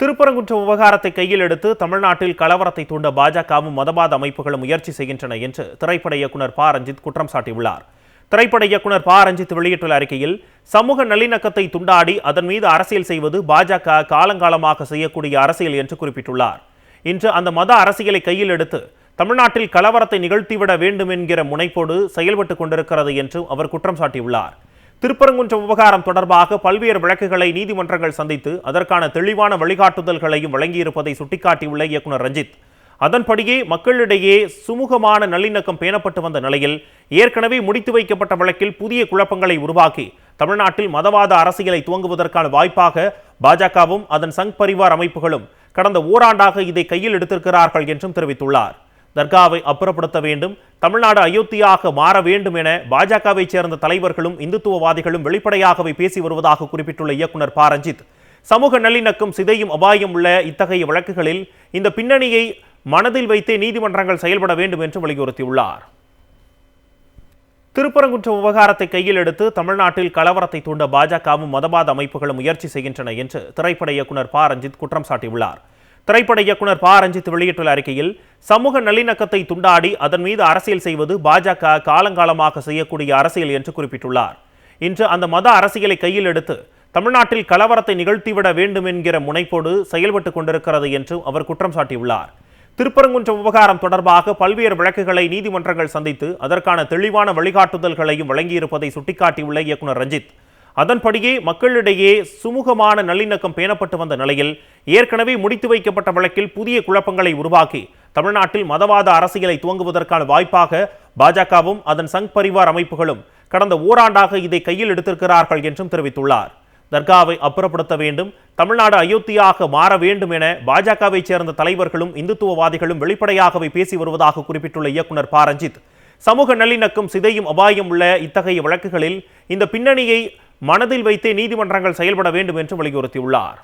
திருப்பரங்குன்றம் விவகாரத்தை கையில் எடுத்து தமிழ்நாட்டில் கலவரத்தை தூண்ட பாஜகவும் மதவாத அமைப்புகளும் முயற்சி செய்கின்றன என்று திரைப்பட இயக்குனர் ப. ரஞ்சித் குற்றம் சாட்டியுள்ளார். திரைப்பட இயக்குனர் ப. ரஞ்சித் வெளியிட்டுள்ள அறிக்கையில் சமூக நல்லிணக்கத்தை துண்டாடி அதன் மீது அரசியல் செய்வது பாஜக காலங்காலமாக செய்யக்கூடிய அரசியல் என்று குறிப்பிட்டுள்ளார். இன்று அந்த மத அரசியலை கையில் எடுத்து தமிழ்நாட்டில் கலவரத்தை நிகழ்த்திவிட வேண்டும் என்கிற முனைப்போடு செயல்பட்டுக் கொண்டிருக்கிறது என்றும் அவர் குற்றம் சாட்டியுள்ளார். திருப்பரங்குன்றம் விவகாரம் தொடர்பாக பல்வேறு வழக்குகளை நீதிமன்றங்கள் சந்தித்து அதற்கான தெளிவான வழிகாட்டுதல்களையும் வழங்கியிருப்பதை சுட்டிக்காட்டியுள்ள இயக்குனர் ரஞ்சித். அதன்படியே மக்களிடையே சுமூகமான நல்லிணக்கம் பேணப்பட்டு வந்த நிலையில் ஏற்கனவே முடித்து வைக்கப்பட்ட வழக்கில் புதிய குழப்பங்களை உருவாக்கி தமிழ்நாட்டில் மதவாத அரசியலை துவங்குவதற்கான வாய்ப்பாக பாஜகவும் அதன் சங் பரிவார் அமைப்புகளும் கடந்த ஓராண்டாக இதை கையில் எடுத்திருக்கிறார்கள் என்றும் தெரிவித்துள்ளார். தர்காவை அப்புறப்படுத்த வேண்டும் தமிழ்நாடு அயோத்தியாக மாற வேண்டும் என பாஜகவை சேர்ந்த தலைவர்களும் இந்துத்துவவாதிகளும் வெளிப்படையாகவே பேசி வருவதாக குறிப்பிட்டுள்ள இயக்குனர் ப ரஞ்சித் சமூக நல்லிணக்கம் சிதையும் அபாயம் உள்ள இத்தகைய வழக்குகளில் இந்த பின்னணியை மனதில் வைத்தே நீதிமன்றங்கள் செயல்பட வேண்டும் என்று வலியுறுத்தியுள்ளார். திருப்பரங்குன்றம் விவகாரத்தை கையில் எடுத்து தமிழ்நாட்டில் கலவரத்தை தூண்ட பாஜகவும் மதவாத அமைப்புகளும் முயற்சி செய்கின்றன என்று திரைப்பட இயக்குனர் ப ரஞ்சித் குற்றம் சாட்டியுள்ளார். திரைப்பட இயக்குனர் ப. ரஞ்சித் வெளியிட்டுள்ள அறிக்கையில் சமூக நல்லிணக்கத்தை துண்டாடி அதன் மீது அரசியல் செய்வது பாஜக காலங்காலமாக செய்யக்கூடிய அரசியல் என்று குறிப்பிட்டுள்ளார். இன்று அந்த மத அரசியலை கையில் எடுத்து தமிழ்நாட்டில் கலவரத்தை நிகழ்த்திவிட வேண்டும் என்கிற முனைப்போடு செயல்பட்டுக் கொண்டிருக்கிறது என்றும் அவர் குற்றம் சாட்டியுள்ளார். திருப்பரங்குன்றம் விவகாரம் தொடர்பாக பல்வேறு வழக்குகளை நீதிமன்றங்கள் சந்தித்து அதற்கான தெளிவான வழிகாட்டுதல்களையும் வழங்கியிருப்பதை சுட்டிக்காட்டியுள்ள இயக்குனர் ரஞ்சித் அதன்படியே மக்களிடையே சுமூகமான நல்லிணக்கம் பேணப்பட்டு வந்த நிலையில் ஏற்கனவே முடித்து வைக்கப்பட்ட வழக்கில் புதிய குழப்பங்களை உருவாக்கி தமிழ்நாட்டில் மதவாத அரசியலை துவங்குவதற்கான வாய்ப்பாக பாஜகவும் அதன் சங் பரிவார் அமைப்புகளும் கடந்த ஓராண்டாக இதை கையில் எடுத்திருக்கிறார்கள் என்றும் தெரிவித்துள்ளார். தர்காவை அப்புறப்படுத்த வேண்டும் தமிழ்நாடு அயோத்தியாக மாற வேண்டும் என பாஜகவை சேர்ந்த தலைவர்களும் இந்துத்துவவாதிகளும் வெளிப்படையாகவே பேசி வருவதாக குறிப்பிட்டுள்ள இயக்குனர் பாரஞ்சித் சமூக நல்லிணக்கம் சிதையும் அபாயம் உள்ள இத்தகைய வழக்குகளில் இந்த பின்னணியை மனதில் வைத்தே நீதிமன்றங்கள் செயல்பட வேண்டும் என்று வலியுறுத்தியுள்ளார்.